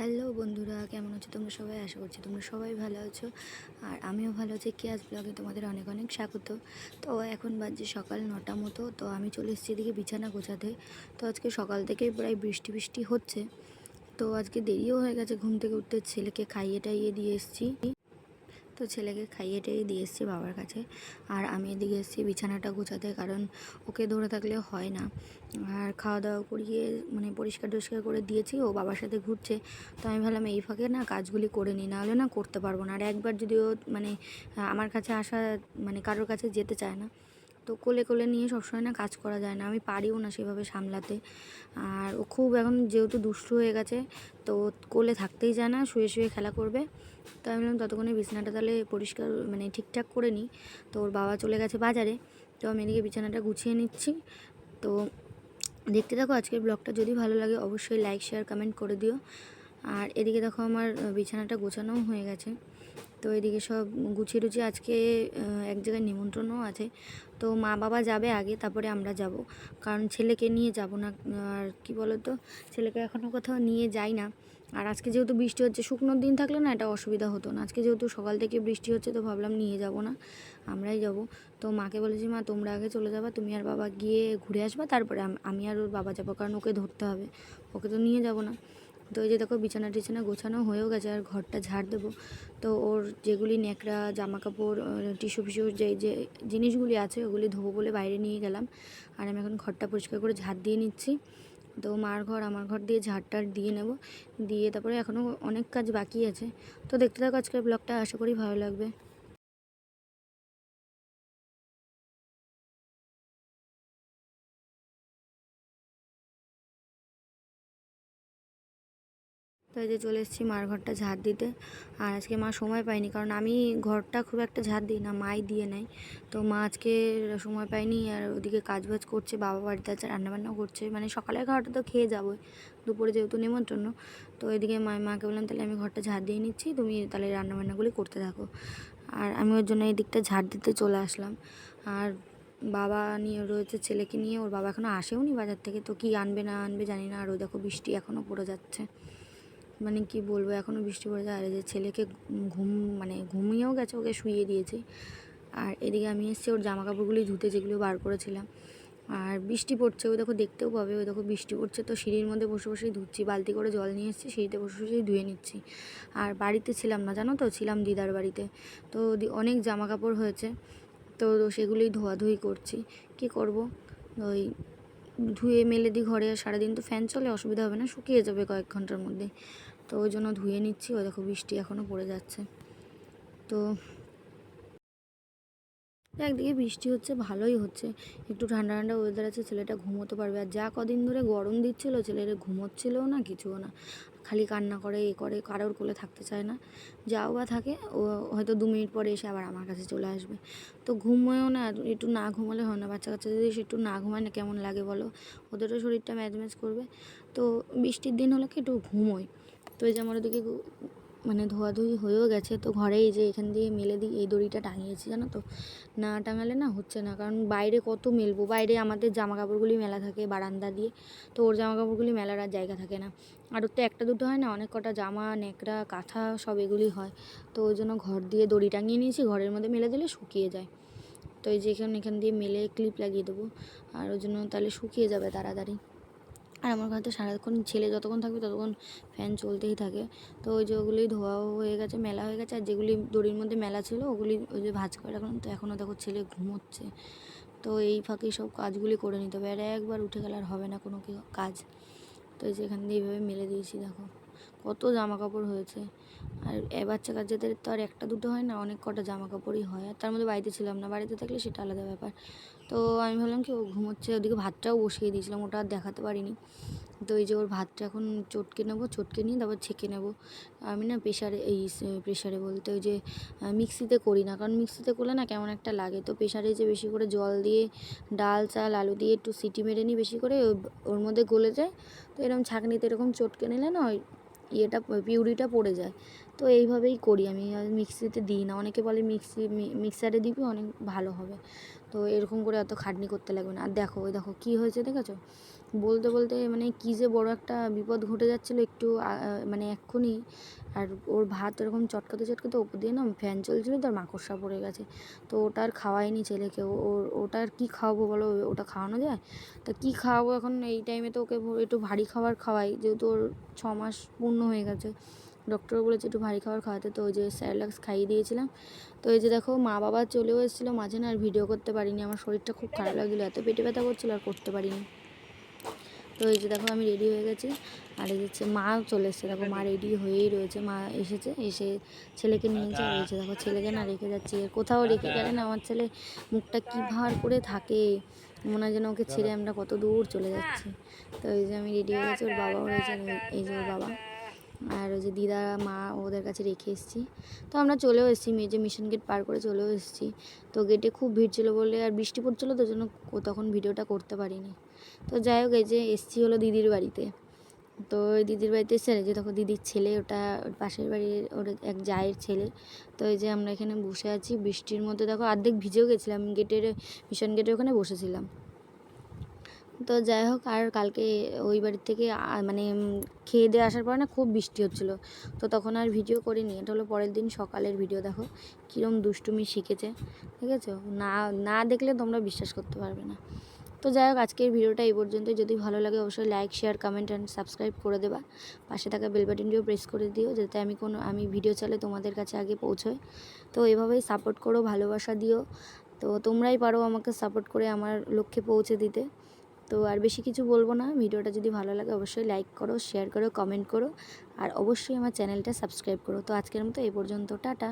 Hello বন্ধুরা, কেমন আছো তোমরা সবাই? আশা করছি তোমরা সবাই ভালো আছো। আর আমিও ভালো আছি। কেয়াস ব্লগে তোমাদের অনেক অনেক স্বাগত। তো এখন বাজে সকাল নটা মতো, তো আমি চলে এসেছি এদিকে বিছানা গোছাতে। তো আজকে সকাল থেকে প্রায় বৃষ্টি বৃষ্টি হচ্ছে। তো আজকে দেরিও হয়ে গেছে ঘুম থেকে উঠতে। ছেলেকে খাইয়ে টাইয়ে দিয়ে এসেছি। তো ছেলেকে খাইয়ে টাইয়ে দিয়ে এসেছি বাবার কাছে। আর আমি এদিকে এসেছি বিছানাটা গোছাতে, কারণ ওকে ধরে থাকলে হয় না। আর খাওয়া দাওয়া করিয়ে মানে পরিষ্কার টরিষ্কার করে দিয়েছি, ও বাবার সাথে ঘুরছে। তো আমি ভাবলাম, এই ফাঁকে না কাজগুলি করে নিই, নাহলে না করতে পারব না। আর একবার যদি ও মানে আমার কাছে আসা মানে কারোর কাছে যেতে চায় না তো কোলে কোলে নিয়ে সবসময় না কাজ করা যায় না। আমি পারিও না সেভাবে সামলাতে। আর ও খুব এখন যেহেতু দুষ্টু হয়ে গেছে, তো কোলে থাকতেই যায় না, শুয়ে শুয়ে খেলা করবে। তো আমি বললাম ততক্ষণে বিছানাটা তাহলে পরিষ্কার মানে ঠিকঠাক করে নিই। তো ওর বাবা চলে গেছে বাজারে, তো আমি এদিকে বিছানাটা গুছিয়ে নিচ্ছি। তো দেখতে থাকো আজকের ব্লগটা, যদি ভালো লাগে অবশ্যই লাইক, শেয়ার কমেন্ট করে দিও। আর এদিকে দেখো আমার বিছানাটা গোছানোও হয়ে গেছে। তো এদিকে সব গুছিয়ে টুছিয়ে আজকে এক জায়গায় নিমন্ত্রণও আছে। তো মা বাবা যাবে আগে, তারপরে আমরা যাব। কারণ ছেলেকে নিয়ে যাব না, আর কি বলো তো ছেলেকে এখনও কোথাও নিয়ে যাই না। আর আজকে যেহেতু বৃষ্টি হচ্ছে শুকনোর দিন থাকলে না এটা অসুবিধা হতো না। আজকে যেহেতু সকাল থেকে বৃষ্টি হচ্ছে, তো ভাবলাম নিয়ে যাব না, আমরাই যাব। তো মাকে বলেছি, মা, তোমরা আগে চলে যাবা, তুমি আর বাবা গিয়ে ঘুরে আসবা, তারপরে আমি আর ওর বাবা যাব, কারণ ওকে ধরতে হবে। ওকে তো নিয়ে যাব না। তো এই যে দেখো বিছানা টিছানা গোছানো হয়েও গেছে আর ঘরটা ঝাড় দেবো। তো ওর যেগুলি ন্যাকড়া জামা কাপড় টিস্যু ফিস্যু যে যে জিনিসগুলি আছে ওগুলি ধোবো বলে বাইরে নিয়ে গেলাম। আর আমি এখন ঘরটা পরিষ্কার করে ঝাড় দিয়ে নিচ্ছি। তো মার ঘর, আমার ঘর দিয়ে ঝাড়টার দিয়ে নেব। দিয়ে তারপরে এখনও অনেক কাজ বাকি আছে। তো দেখতে থাকো আজকের ব্লগটা, আশা করি ভালো লাগবে। তো এই যে চলে এসেছি মার ঘরটা ঝাড় দিতে। আর আজকে মা সময় পায়নি, কারণ আমি ঘরটা খুব একটা ঝাড় দিই না, মাই দিয়ে নেয়। তো মা আজকে সময় পায়নি, আর ওদিকে কাজ বাজ করছে, বাবা বাড়িতে আছে রান্নাবান্না করছে। মানে সকালের খাওয়াটা তো খেয়ে যাবোই, দুপুরে যেহেতু নিমন্ত্রণ। তো এদিকে মা, মাকে বললাম, তাহলে আমি ঘরটা ঝাড় দিয়ে নিচ্ছি, তুমি তাহলে রান্নাবান্নাগুলি করতে থাকো। আর আমি ওর জন্য এই দিকটা ঝাড় দিতে চলে আসলাম। আর বাবা নিয়ে রয়েছে, ছেলেকে নিয়ে, ওর বাবা এখনও আসেও নি বাজার থেকে, তো কি আনবে না আনবে জানি না। আর ওই দেখো বৃষ্টি এখনও পড়ে যাচ্ছে। মানে কি বলব এখনও বৃষ্টি পড়ে যায়। আর যে ছেলেকে ঘুম মানে ঘুমিয়েও গেছে, ওকে শুইয়ে দিয়েছে। আর এদিকে আমি এসেছি, ওর জামা কাপড়গুলি ধুতে, যেগুলো বার করেছিলাম। আর বৃষ্টি পড়ছে ওই দেখো দেখতেও পাবে ওই দেখো বৃষ্টি পড়ছে। তো সিঁড়ির মধ্যে বসে বসেই ধুচ্ছি, বালতি করে জল নিয়ে এসেছি, সিঁড়িতে বসে বসেই ধুয়ে নিচ্ছি। আর বাড়িতে ছিলাম না, জানো তো? ছিলাম দিদার বাড়িতে। তো অনেক জামা কাপড় হয়েছে, তো সেগুলোই ধোয়াধুয়ি করছি। কি করব? ওই ধুয়ে মেলে দিই ঘরে সারাদিন তো ফ্যান চলে, অসুবিধা হবে না, শুকিয়ে যাবে কয়েক ঘণ্টার মধ্যে। তো ওই জন্য ধুয়ে নিচ্ছি। ও দেখো বৃষ্টি এখনও পড়ে যাচ্ছে। তো একদিকে বৃষ্টি হচ্ছে, ভালোই হচ্ছে। একটু ঠান্ডা ঠান্ডা ওয়েদার আছে, ছেলেটা ঘুমোতে পারবে। আর যা কদিন ধরে গরম দিচ্ছিল ছেলেরা ঘুমোচ্ছিলও না, কিছুও না। খালি কান্না করে, এ করে, কারোর কোলে থাকতে চায় না। যাও বা থাকে, ও হয়তো দু মিনিট পরে এসে আবার আমার কাছে চলে আসবে। তো ঘুমোয়ও না, একটু না ঘুমালে হয় না। বাচ্চা কাচ্চা যদি সে একটু না ঘুমায় না, কেমন লাগে বলো? ওদেরও শরীরটা ম্যাজ ম্যাজ করবে। তো বৃষ্টির দিন হলে কি, একটু ঘুমোয় তো এই যে আমার ওদিকে মানে ধোয়াধুয়ি হয়েও গেছে, তো ঘরেই যে এখান দিয়ে মেলে দিই, এই দড়িটা টাঙিয়েছি, জানো তো? না টাঙালে না হচ্ছে না, কারণ বাইরে কত মেলবো, বাইরে আমাদের জামা কাপড়গুলি মেলা থাকে বারান্দা দিয়ে, তো ওর জামা কাপড়গুলি মেলার আর জায়গা থাকে না। আর ওর তো একটা দুটো হয় না, অনেক কটা জামা, ন্যাকড়া, কাঁথা সব এগুলি হয়, তো ওই জন্য ঘর দিয়ে দড়ি টাঙিয়ে নিয়েছি, ঘরের মধ্যে মেলে দিলে শুকিয়ে যায়। তো এই যে এখানে এখান দিয়ে মেলে ক্লিপ লাগিয়ে দেবো, আর ওই জন্য তাহলে শুকিয়ে যাবে তাড়াতাড়ি। আর আমার ঘরে তো সারাক্ষণ ছেলে যতক্ষণ থাকবে ততক্ষণ ফ্যান চলতেই থাকে। তো ওই যে ওগুলি ধোয়াও হয়ে গেছে, মেলা হয়ে গেছে, আর যেগুলি দড়ির মধ্যে মেলা ছিল ওগুলি ওই যে ভাজ করে রাখলাম। তো এখনও দেখো ছেলে ঘুমোচ্ছে। তো এই ফাঁকে সব কাজগুলি করে নিতে হবে। আর একবার উঠে গেলে আর হবে না কোনো কাজ। তো এই যে এখান দিয়ে এইভাবে মেলে দিয়েছি, দেখো। কত জামা কাপড় হয়েছে। আর এ বাচ্চা কাচ্চাদের তো আর একটা দুটো হয় না, অনেক কটা জামা কাপড়ই হয়। আর তার মধ্যে বাড়িতে ছিলাম না, বাড়িতে থাকলে সেটা আলাদা ব্যাপার। তো আমি ভাবলাম কি ও ঘুমোচ্ছে, ওদিকে ভাতটাও বসিয়ে দিয়েছিলাম, ওটা আর দেখাতে পারিনি। তো এই যে ওর ভাতটা এখন চটকে নেব, চটকে নিয়ে তারপর ছেঁকে নেব। আমি না প্রেশারে এই প্রেশারে বলতে ওই যে মিক্সিতে করি না, কারণ মিক্সিতে করলে না কেমন একটা লাগে। তো প্রেশারে যে বেশি করে জল দিয়ে ডাল, চাল, আলু দিয়ে একটু সিটি মেরে নিই বেশি করে ওর মধ্যে গলে যায়। তো এরকম ছাঁকনিতে এরকম চটকে নিলে না ওই ইয়েটা, পিউরিটা পড়ে যায়। তো এইভাবেই করি আমি। মিক্সিতে দিই না। অনেকে বলে মিক্সি মিক্সারে দিবি, অনেক ভালো হবে। তো এরকম করে অত খাটনি করতে লাগবে না। আর দেখো, ওই দেখো কী হয়েছে দেখেছ? বলতে বলতে মানে কী যে বড় একটা বিপদ ঘটে যাচ্ছিল একটু মানে এক্ষুনি। আর ওর ভাত এরকম চটকাতে চটকাতে ওপর দিয়ে না ফ্যান চলছিল তো আর মাকড়সা পড়ে গেছে। তো ওটা আর খাওয়াইনি ছেলেকে। ওর, ওটা আর কী খাওয়াবো বলো? ওটা খাওয়ানো যায়? তা কী খাওয়াবো? এখন এই টাইমে তো ওকে একটু ভারী খাবার খাওয়াই। যেহেতু ওর ছ মাস পূর্ণ হয়ে গেছে। ডক্টর বলেছে একটু ভারী খাবার খাওয়াতে। তো ওই যে স্যারলাক্স খাইয়ে দিয়েছিলাম। তো এই যে দেখো, মা বাবা চলেও এসেছিল মাঝে না, আর ভিডিও করতে পারিনি। আমার শরীরটা খুব খারাপ লাগছিল, এত পেটে ব্যথা করছিল, আর করতে পারিনি। তো এই যে দেখো, আমি রেডি হয়ে গেছি। আর এই যে মা চলে এসেছে। দেখো, মা রেডি হয়েই রয়েছে। মা এসেছে, এসে ছেলেকে নিয়েছে আর যে দেখো, ছেলেকে না রেখে যাচ্ছি। কোথাও রেখে গেলে না আমার ছেলে মুখটা কী ভার করে থাকে। মনে হয় যেন ওকে ছেড়ে আমরা কত দূর চলে যাচ্ছি। তো এই যে আমি রেডি হয়ে গেছি, ওর বাবাও রয়েছে, এই যে ওর বাবা। আর ওই যে দিদা, মা ওদের কাছে রেখে এসেছি। তো আমরা চলেও এসেছি যে মিশন গেট পার করে চলেও এসেছি। তো গেটে খুব ভিড় ছিল বলে আর বৃষ্টি পড়ছিলো, তো জন্য তখন ভিডিওটা করতে পারিনি। তো যাই হোক, এই যে এসছি হলো দিদির বাড়িতে। তো ওই দিদির বাড়িতে এসে যে তখন দিদির ছেলে, ওটা পাশের বাড়ির ওর এক জায়ের ছেলে। তো এই যে আমরা এখানে বসে আছি, বৃষ্টির মধ্যে দেখো অর্ধেক ভিজেও গেছিলাম গেটের মিশন গেটের ওখানে বসেছিলাম। তো যাই হোক, আর কালকে ওই বাড়ির থেকে মানে খেয়ে দিয়ে আসার পর না খুব বৃষ্টি হচ্ছিল। তো তখন আর ভিডিও করিনি। এটা হলো পরের দিন সকালের ভিডিও, দেখো। কীরকম দুষ্টুমি শিখেছে ঠিক আছে না না দেখলে তোমরা বিশ্বাস করতে পারবে না। তো যাই হোক, আজকের ভিডিওটা এই পর্যন্ত যদি ভালো লাগে, অবশ্যই like share comment and subscribe করে দেবা। পাশে থাকা বেল বাটনটিও প্রেস করে দিও, যাতে আমি কোনো, আমি ভিডিও চালে তোমাদের কাছে আগে পৌঁছয়। তো এভাবেই সাপোর্ট করো, ভালোবাসা দিও। তো তোমরাই পারো আমাকে সাপোর্ট করে, আমার লক্ষ্যে পৌঁছে দিতে। তো আর বেশি কিছু বলব না। ভিডিওটা যদি ভালো লাগে অবশ্যই লাইক করো শেয়ার করো কমেন্ট করো। আর অবশ্যই আমার চ্যানেলটা সাবস্ক্রাইব করো। তো আজকের মতো এই পর্যন্ত, টাটা।